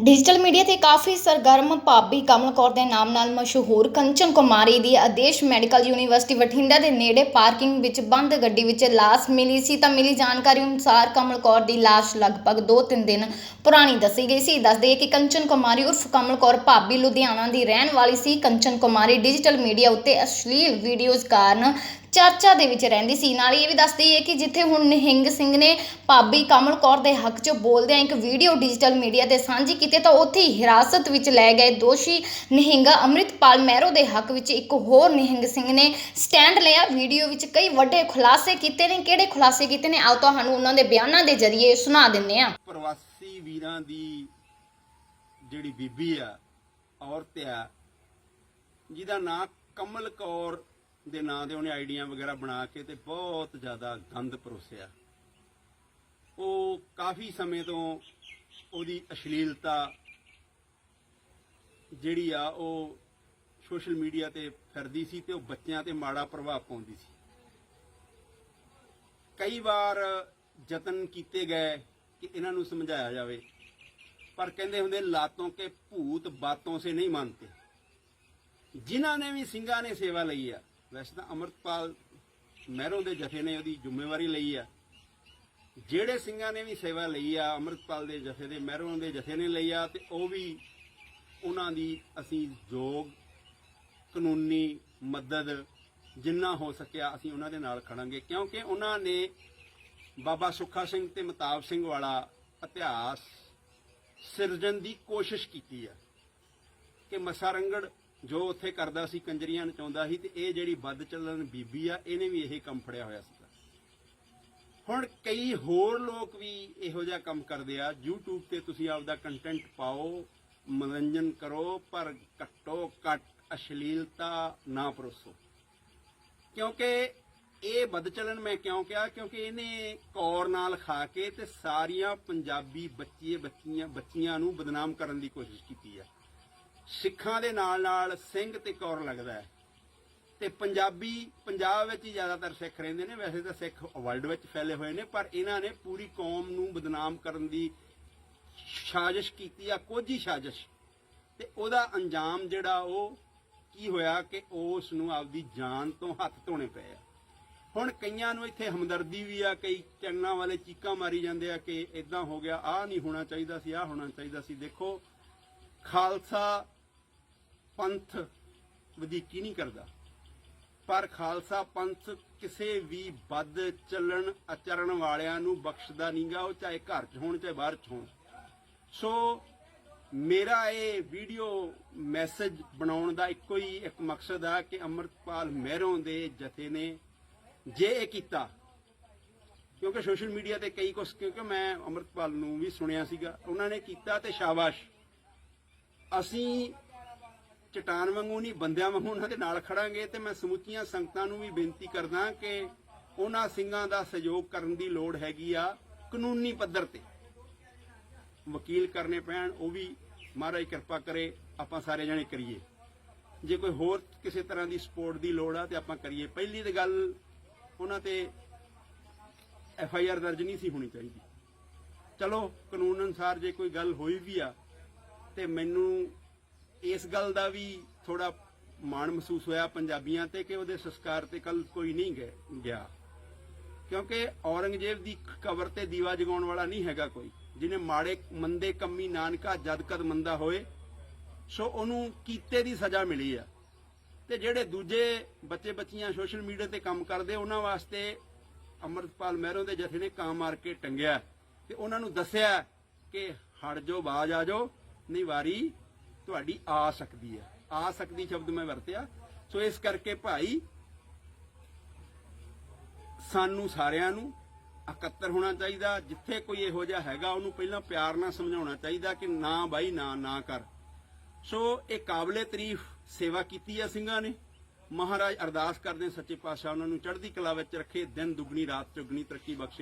Digital media ਤੇ ਕਾਫੀ ਸਰਗਰਮ ਭਾਬੀ ਕਮਲ ਕੌਰ ਦੇ ਨਾਮ ਨਾਲ ਮਸ਼ਹੂਰ ਕੰਚਨ ਕੁਮਾਰੀ ਦੀ ਆਦੇਸ਼ ਮੈਡੀਕਲ ਯੂਨੀਵਰਸਿਟੀ ਬਠਿੰਡਾ ਦੇ ਨੇੜੇ ਪਾਰਕਿੰਗ ਵਿੱਚ ਬੰਦ ਗੱਡੀ ਵਿੱਚ ਲਾਸ਼ ਮਿਲੀ ਸੀ ਤਾਂ ਮਿਲੀ ਜਾਣਕਾਰੀ ਅਨੁਸਾਰ ਕਮਲ ਕੌਰ ਦੀ ਲਾਸ਼ ਲਗਭਗ 2-3 ਦਿਨ ਪੁਰਾਣੀ ਦੱਸੀ ਗਈ ਸੀ। ਦੱਸਦੇ ਕਿ ਕੰਚਨ ਕੁਮਾਰੀ ਉਰਫ ਕਮਲ ਕੌਰ ਭਾਬੀ ਲੁਧਿਆਣਾ ਦੀ ਰਹਿਣ ਵਾਲੀ ਸੀ। ਕੰਚਨ ਕੁਮਾਰੀ ਡਿਜੀਟਲ ਮੀਡੀਆ ਉੱਤੇ ਅਸ਼ਲੀਲ ਵੀਡੀਓਜ਼ ਕਾਰਨ ਚਰਚਾ ਦੇ ਵਿੱਚ ਰਹਿੰਦੀ ਸੀ। ਨਾਲ ਹੀ ਇਹ ਵੀ ਦੱਸਦੀ ਹੈ ਕਿ ਜਿੱਥੇ ਹੁਣ ਨਿਹੰਗ ਸਿੰਘ ਨੇ ਭਾਬੀ ਕਮਲ ਕੌਰ ਦੇ ਹੱਕ 'ਚ ਬੋਲਦਿਆਂ ਇੱਕ ਵੀਡੀਓ ਡਿਜੀਟਲ ਮੀਡੀਆ ਤੇ ਸਾਂਝੀ ਕੀਤੀ ਤਾਂ ਉੱਥੇ ਹੀ ਹਿਰਾਸਤ ਵਿੱਚ ਲੈ ਗਏ ਦੋਸ਼ੀ ਨਿਹੰਗਾ ਅੰਮ੍ਰਿਤਪਾਲ ਮਹਿਰੋ ਦੇ ਹੱਕ ਵਿੱਚ ਇੱਕ ਹੋਰ ਨਿਹੰਗ ਸਿੰਘ ਨੇ ਸਟੈਂਡ ਲਿਆ। ਵੀਡੀਓ ਵਿੱਚ ਕਈ ਵੱਡੇ ਖੁਲਾਸੇ ਕੀਤੇ ਨੇ। ਕਿਹੜੇ ਖੁਲਾਸੇ ਕੀਤੇ ਨੇ? ਆਓ ਤੁਹਾਨੂੰ ਉਹਨਾਂ ਦੇ ਬਿਆਨਾਂ ਦੇ ਜ਼ਰੀਏ ਸੁਣਾ ਦਿੰਦੇ ਆ ਪ੍ਰਵਾਸੀ ਵੀਰਾਂ ਦੀ ਜਿਹੜੀ ਬੀਬੀ ਆ, ਔਰਤ ਆ, ਜਿਹਦਾ ਨਾਂ ਕਮਲ ਕੌਰ ਦੇ ਨਾਂ ਦੇ ਉਹਨੇ ਆਈਡੀਆਂ ਵਗੈਰਾ ਬਣਾ ਕੇ ਤੇ ਬਹੁਤ ਜ਼ਿਆਦਾ ਗੰਦ ਪਰੋਸਿਆ। ਉਹ ਕਾਫੀ ਸਮੇਂ ਤੋਂ ਉਹਦੀ ਅਸ਼ਲੀਲਤਾ ਜਿਹੜੀ ਆ, ਉਹ ਸੋਸ਼ਲ ਮੀਡੀਆ ਤੇ ਫਿਰਦੀ ਸੀ ਤੇ ਉਹ ਬੱਚਿਆਂ ਤੇ ਮਾੜਾ ਪ੍ਰਭਾਵ ਪਾਉਂਦੀ ਸੀ। ਕਈ ਵਾਰ ਯਤਨ ਕੀਤੇ ਗਏ ਕਿ ਇਹਨਾਂ ਨੂੰ ਸਮਝਾਇਆ ਜਾਵੇ, ਪਰ ਕਹਿੰਦੇ ਹੁੰਦੇ, ਲਾਤੋਂ ਕੇ ਭੂਤ ਬਾਤੋਂ ਸੇ ਨਹੀਂ ਮੰਨਤੇ। ਜਿਨ੍ਹਾਂ ਨੇ ਵੀ ਸਿੰਘਾਂ ਨੇ ਸੇਵਾ ਲਈ ਆ ਵੈਸੇ ਤਾਂ ਅਮਰਤਪਾਲ ਮਹਿਰੋਂ ਦੇ ਜਥੇ ਨੇ ਉਹਦੀ ਜ਼ਿੰਮੇਵਾਰੀ ਲਈ ਆ। ਜਿਹੜੇ ਸਿੰਘਾਂ ਨੇ ਵੀ ਸੇਵਾ ਲਈ ਆ, ਅਮਰਤਪਾਲ ਦੇ ਜਥੇ ਦੇ, ਮਹਿਰੋਂ ਦੇ ਜਥੇ ਨੇ ਲਈ ਆ, ਤੇ ਉਹ ਵੀ ਉਹਨਾਂ ਦੀ ਅਸੀਂ ਯੋਗ ਕਾਨੂੰਨੀ ਮਦਦ ਜਿੰਨਾ ਹੋ ਸਕਿਆ ਅਸੀਂ ਉਹਨਾਂ ਦੇ ਨਾਲ ਖੜਾਂਗੇ। ਕਿਉਂਕਿ ਉਹਨਾਂ ਨੇ ਬਾਬਾ ਸੁੱਖਾ ਸਿੰਘ ਤੇ ਮਤਾਬ ਸਿੰਘ ਵਾਲਾ ਇਤਿਹਾਸ ਸਿਰਜਣ ਦੀ ਕੋਸ਼ਿਸ਼ ਕੀਤੀ ਆ ਕਿ ਮਸਾਰੰਗੜ ਜੋ ਉੱਥੇ ਕਰਦਾ ਸੀ, ਕੰਜਰੀਆਂ ਨਚਾਉਂਦਾ ਸੀ ਤੇ ਇਹ ਜਿਹੜੀ ਬਦ ਚੱਲਣ ਬੀਬੀ ਆ, ਇਹਨੇ ਵੀ ਇਹ ਕੰਮ ਫੜਿਆ ਹੋਇਆ ਸੀਗਾ। ਹੁਣ ਕਈ ਹੋਰ ਲੋਕ ਵੀ ਇਹੋ ਜਿਹਾ ਕੰਮ ਕਰਦੇ ਆ। YouTube ਤੇ ਤੁਸੀਂ ਆਪਦਾ ਕੰਟੈਂਟ ਪਾਓ, ਮਨੋਰੰਜਨ ਕਰੋ, ਪਰ ਘੱਟੋ ਘੱਟ ਅਸ਼ਲੀਲਤਾ ਨਾ ਪਰੋਸੋ। ਕਿਉਂਕਿ ਇਹ ਬਦਚਲਨ ਮੈਂ ਕਿਉਂ ਕਿਹਾ? ਕਿਉਂਕਿ ਇਹਨੇ ਕੌਰ ਨਾਲ ਖਾ ਕੇ ਤੇ ਸਾਰੀਆਂ ਪੰਜਾਬੀ ਬੱਚੀਏ ਬੱਚੀਆਂ ਬੱਚੀਆਂ ਨੂੰ ਬਦਨਾਮ ਕਰਨ ਦੀ ਕੋਸ਼ਿਸ਼ ਕੀਤੀ ਹੈ ਸਿੱਖਾਂ ਦੇ ਨਾਲ ਨਾਲ ਸਿੰਘ ਤੇ ਕੌਰ ਲੱਗਦਾ ਹੈ। ਤੇ ਪੰਜਾਬੀ, ਪੰਜਾਬ ਵਿੱਚ ਹੀ ਜ਼ਿਆਦਾਤਰ ਸਿੱਖ ਰਹਿੰਦੇ ਨੇ। ਵੈਸੇ ਤਾਂ ਸਿੱਖ ਵਰਲਡ ਵਿੱਚ ਫੈਲੇ ਹੋਏ ਨੇ, ਪਰ ਇਹਨਾਂ ਨੇ ਪੂਰੀ ਕੌਮ ਨੂੰ ਬਦਨਾਮ ਕਰਨ ਦੀ ਸਾਜ਼ਿਸ਼ ਕੀਤੀ ਆ, ਕੋਝੀ ਸਾਜ਼ਿਸ਼। ਤੇ ਉਹਦਾ ਅੰਜਾਮ ਜਿਹੜਾ ਉਹ ਕੀ ਹੋਇਆ ਕਿ ਉਸ ਨੂੰ ਆਪਦੀ ਜਾਨ ਤੋਂ ਹੱਥ ਧੋਣੇ ਪਏ ਆ। ਹੁਣ ਕਈਆਂ ਨੂੰ ਇੱਥੇ ਹਮਦਰਦੀ ਵੀ ਆ, ਕਈ ਚੰਨਾਂ ਵਾਲੇ ਚੀਕਾਂ ਮਾਰੀ ਜਾਂਦੇ ਆ ਕਿ ਇਦਾਂ ਹੋ ਗਿਆ, ਆਹ ਨਹੀਂ ਹੋਣਾ ਚਾਹੀਦਾ ਸੀ, ਆਹ ਹੋਣਾ ਚਾਹੀਦਾ ਸੀ। ਦੇਖੋ, ਖਾਲਸਾ ਪੰਥ ਵਧੀਕੀ ਨਹੀਂ ਕਰਦਾ। ਪਰ ਖਾਲਸਾ ਪੰਥ ਕਿਸੇ ਵੀ ਵੱਧ ਚੱਲਣ ਆਚਰਣ ਵਾਲਿਆਂ ਨੂੰ ਬਖਸ਼ਦਾ ਨਹੀਂਗਾ, ਉਹ ਚਾਹੇ ਘਰ 'ਚ ਹੋਣ, ਚਾਹੇ ਬਾਹਰ 'ਚ ਹੋਣ। ਸੋ ਮੇਰਾ ਇਹ ਵੀਡੀਓ ਮੈਸੇਜ ਬਣਾਉਣ ਦਾ ਇੱਕੋ ਹੀ ਇੱਕ ਮਕਸਦ ਆ ਕਿ ਅਮਰਤਪਾਲ ਮਹਿਰੋਂ ਦੇ ਜਥੇ ਨੇ ਜੇ ਇਹ ਕੀਤਾ, ਕਿਉਂਕਿ ਸੋਸ਼ਲ ਮੀਡੀਆ ਤੇ ਕਈ ਕੁਛ, ਕਿਉਂਕਿ ਮੈਂ ਅਮਰਤਪਾਲ ਨੂੰ ਵੀ ਸੁਣਿਆ ਸੀਗਾ, ਉਹਨਾਂ ਨੇ ਕੀਤਾ ਤੇ ਸ਼ਾਬਾਸ਼। ਅਸੀਂ ਚਟਾਨ ਵਾਂਗੂ ਨਹੀਂ, ਬੰਦਿਆਂ ਵਾਂਗੂ ਉਹਨਾਂ ਦੇ ਨਾਲ ਖੜਾਂਗੇ ਤੇ ਮੈਂ ਸਮੁੱਚੀਆਂ ਸੰਗਤਾਂ ਨੂੰ ਵੀ ਬੇਨਤੀ ਕਰਦਾ ਕਿ ਉਹਨਾਂ ਸਿੰਘਾਂ ਦਾ ਸਹਿਯੋਗ ਕਰਨ ਦੀ ਲੋੜ ਹੈਗੀ ਆ ਕਾਨੂੰਨੀ ਪੱਧਰ ਤੇ। ਵਕੀਲ ਕਰਨੇ ਪੈਣ, ਉਹ ਵੀ ਮਹਾਰਾਜ ਕਿਰਪਾ ਕਰੇ, ਆਪਾਂ ਸਾਰੇ ਜਣੇ ਕਰੀਏ। ਜੇ ਕੋਈ ਹੋਰ ਕਿਸੇ ਤਰ੍ਹਾਂ ਦੀ ਸਪੋਰਟ ਦੀ ਲੋੜ ਆ ਤੇ ਆਪਾਂ ਕਰੀਏ। ਪਹਿਲੀ ਤੇ ਗੱਲ, ਉਹਨਾਂ ਤੇ ਐਫ ਆਈ ਆਰ ਦਰਜ ਨਹੀਂ ਸੀ ਹੋਣੀ ਚਾਹੀਦੀ। ਚਲੋ, ਕਾਨੂੰਨ ਅਨੁਸਾਰ ਜੇ ਕੋਈ ਗੱਲ ਹੋਈ ਵੀ ਆ ਤੇ ਮੈਨੂੰ ਇਸ ਗੱਲ ਦਾ ਵੀ ਥੋੜਾ ਮਾਣ ਮਹਿਸੂਸ ਹੋਇਆ ਪੰਜਾਬੀਆਂ ਤੇ ਕਿ ਉਹਦੇ ਸੰਸਕਾਰ ਤੇ ਕੱਲ ਕੋਈ ਨਹੀਂ ਗਿਆ। ਕਿਉਂਕਿ ਔਰੰਗਜ਼ੇਬ ਦੀ ਕਬਰ ਤੇ ਦੀਵਾ ਜਗਾਉਣ ਵਾਲਾ ਨਹੀਂ ਹੈਗਾ ਕੋਈ। ਜਿਹਨੇ ਮਾੜੇ, ਮੰਦੇ ਕੰਮੀ ਨਾਨਕਾ ਜਦ ਕਦ ਮੰਦਾ ਹੋਏ, ਸੋ ਉਹਨੂੰ ਕੀਤੇ ਦੀ ਸਜ਼ਾ ਮਿਲੀ ਆ। ਤੇ ਜਿਹੜੇ ਦੂਜੇ ਬੱਚੇ ਬੱਚੀਆਂ ਸੋਸ਼ਲ ਮੀਡੀਆ ਤੇ ਕੰਮ ਕਰਦੇ, ਉਹਨਾਂ ਵਾਸਤੇ ਅਮਰਤਪਾਲ ਮਹਿਰੋਂ ਦੇ ਜਥੇ ਨੇ ਕਾਂ ਮਾਰ ਕੇ ਟੰਗਿਆ। ਤੇ ਉਹਨਾਂ ਨੂੰ ਦੱਸਿਆ ਕਿ ਹਟ ਜਾਓ, ਬਾਜ ਆ ਜਾਓ, ਨਹੀਂ ਵਾਰੀ ਤੁਹਾਡੀ ਆ ਸਕਦੀ ਹੈ। ਆ ਸਕਦੀ ਸ਼ਬਦ ਮੈਂ ਵਰਤਿਆ। ਸੋ ਇਸ ਕਰਕੇ ਭਾਈ, ਸਾਨੂੰ ਸਾਰਿਆਂ ਨੂੰ ਇਕੱਤਰ ਹੋਣਾ ਚਾਹੀਦਾ। ਜਿੱਥੇ ਕੋਈ ਇਹੋ ਜਿਹਾ ਹੈਗਾ, ਉਹਨੂੰ ਪਹਿਲਾਂ ਪਿਆਰ ਨਾਲ ਸਮਝਾਉਣਾ ਚਾਹੀਦਾ ਕਿ ਨਾ ਬਾਈ, ਨਾ ਨਾ ਕਰ। ਸੋ ਇਹ ਕਾਬਲੇ ਤਾਰੀਫ ਸੇਵਾ ਕੀਤੀ ਆ ਸਿੰਘਾਂ ਨੇ। ਮਹਾਰਾਜ ਅਰਦਾਸ ਕਰਦੇ ਸੱਚੇ ਪਾਤਸ਼ਾਹ ਉਹਨਾਂ ਨੂੰ ਚੜ੍ਹਦੀ ਕਲਾ ਵਿੱਚ ਰੱਖੇ। ਦਿਨ ਦੁਗਣੀ, ਰਾਤ ਚੁਗਣੀ ਤਰੱਕੀ ਬਖਸ਼ੇ।